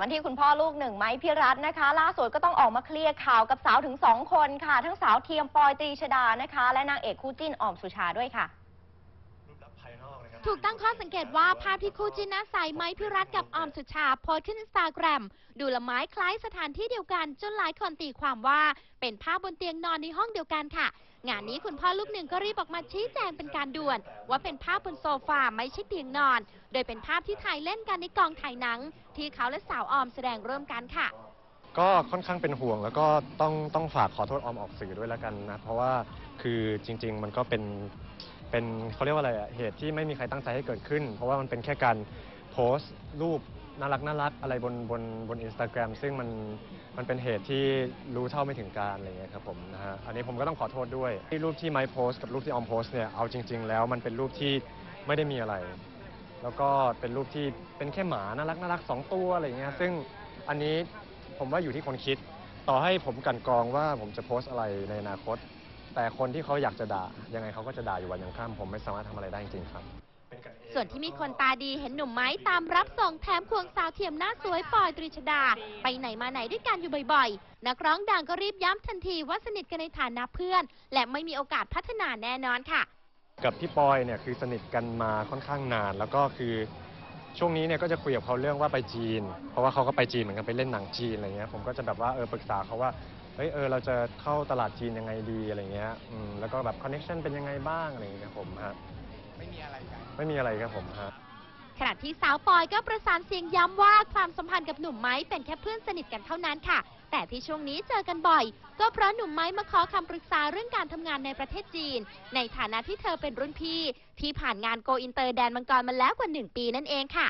วันที่คุณพ่อลูกหนึ่งไม้พิรัตน์นะคะ ล่าสุดก็ต้องออกมาเคลียร์ข่าวกับสาวถึงสองคนค่ะ ทั้งสาวเทียมปอยตรีชดานะคะ และนางเอกคู่จิ้นออมสุชาด้วยค่ะ รูปลักษณ์ภาย นอกนะครับ ถูกตั้งข้อสังเกตว่าภาพที่คู่จินหน้าใสไม้พิรัตกับออมสุชาโพสต์ขึ้นอินสตาแกรม ดูละไม้คล้ายสถานที่เดียวกันจนหลายคนตีความว่าเป็นภาพบนเตียงนอนในห้องเดียวกันค่ะ งานนี้คุณพ่อลูกหนึ่งก็รีบออกมาชี้แจงเป็นการด่วน ว่าเป็นภาพบนโซฟาไม่ใช่เตียงนอน โดยเป็นภาพที่ถ่ายเล่นกันในกองถ่ายหนัง ที่เขาและสาวออมแสดงร่วมกันค่ะ ก็ค่อนข้างเป็นห่วงแล้วก็ต้องต้องฝากขอโทษออมออกสื่อด้วยแล้วกันนะ เพราะว่าคือจริง ๆ มันก็เป็น เป็นเขาเรียกว่าอะไรอะเหตุที่ไม่มีใครตั้งใจให้เกิดขึ้น เพราะว่ามันเป็นแค่การโพสต์รูปน่ารักน่ารักอะไรบนบนบนอินสตาแกรมซึ่งมันมันเป็นเหตุที่รู้เท่าไม่ถึงการอะไรเงี้ยครับผมนะฮะอันนี้ผมก็ต้องขอโทษด้วยที่รูปที่ไมค์โพสต์กับรูปที่ออมโพสต์เนี่ยเอาจริง ๆ แล้วมันเป็นรูปที่ไม่ได้มีอะไร แล้วก็เป็นรูปที่เป็นแค่หมาน่ารักน่ารักสองตัวอะไรอย่างเงี้ยซึ่งอันนี้ผมว่าอยู่ที่คนคิด ต่อให้ผมกลันกรองว่าผมจะโพสต์อะไรในอนาคต แต่คนที่เขาอยากจะด่ายังไงเขาก็จะด่าอยู่วันยังค่ำผมไม่สามารถทำอะไรได้จริงๆครับ ส่วนที่มีคนตาดีเห็นหนุ่มไม้ตามรับส่งแถมควงสาวเทียมหน้าสวยปอยตรีชดา ไปไหนมาไหนด้วยกันอยู่บ่อยๆ นักร้องดังก็รีบย้ำทันทีว่าสนิทกันในฐานะเพื่อน และไม่มีโอกาสพัฒนาแน่นอนค่ะ กับพี่ปอยเนี่ยคือสนิทกันมาค่อนข้างนาน แล้วก็คือช่วงนี้เนี่ยก็จะคุยกับเขาเรื่องว่าไปจีน เพราะว่าเขาก็ไปจีนเหมือนกันไปเล่นหนังจีนอะไรเงี้ยผมก็จะแบบว่าเออปรึกษาเขาว่า เฮ้ยเออเราจะเข้าตลาดจีนยังไงดีอะไรเงี้ยอืมแล้วก็แบบคอนเน็ชันเป็นยังไงบ้างอะไรเงี้ยครับผมฮะไม่มีอะไรกันไม่มีอะไรครับผมฮะขณะที่สาวปอยก็ประสานเสียงย้ำว่าความสัมพันธ์กับหนุ่มไม้เป็นแค่เพื่อนสนิทกันเท่านั้นค่ะ แต่ที่ช่วงนี้เจอกันบ่อย ก็เพราะหนุ่มไม้มาขอคำปรึกษาเรื่องการทำงานในประเทศจีน ในฐานะที่เธอเป็นรุ่นพี่ ที่ผ่านงานโกอินเตอร์แดนมังกรมาแล้วกว่าหนึ่งปีนั่นเองค่ะ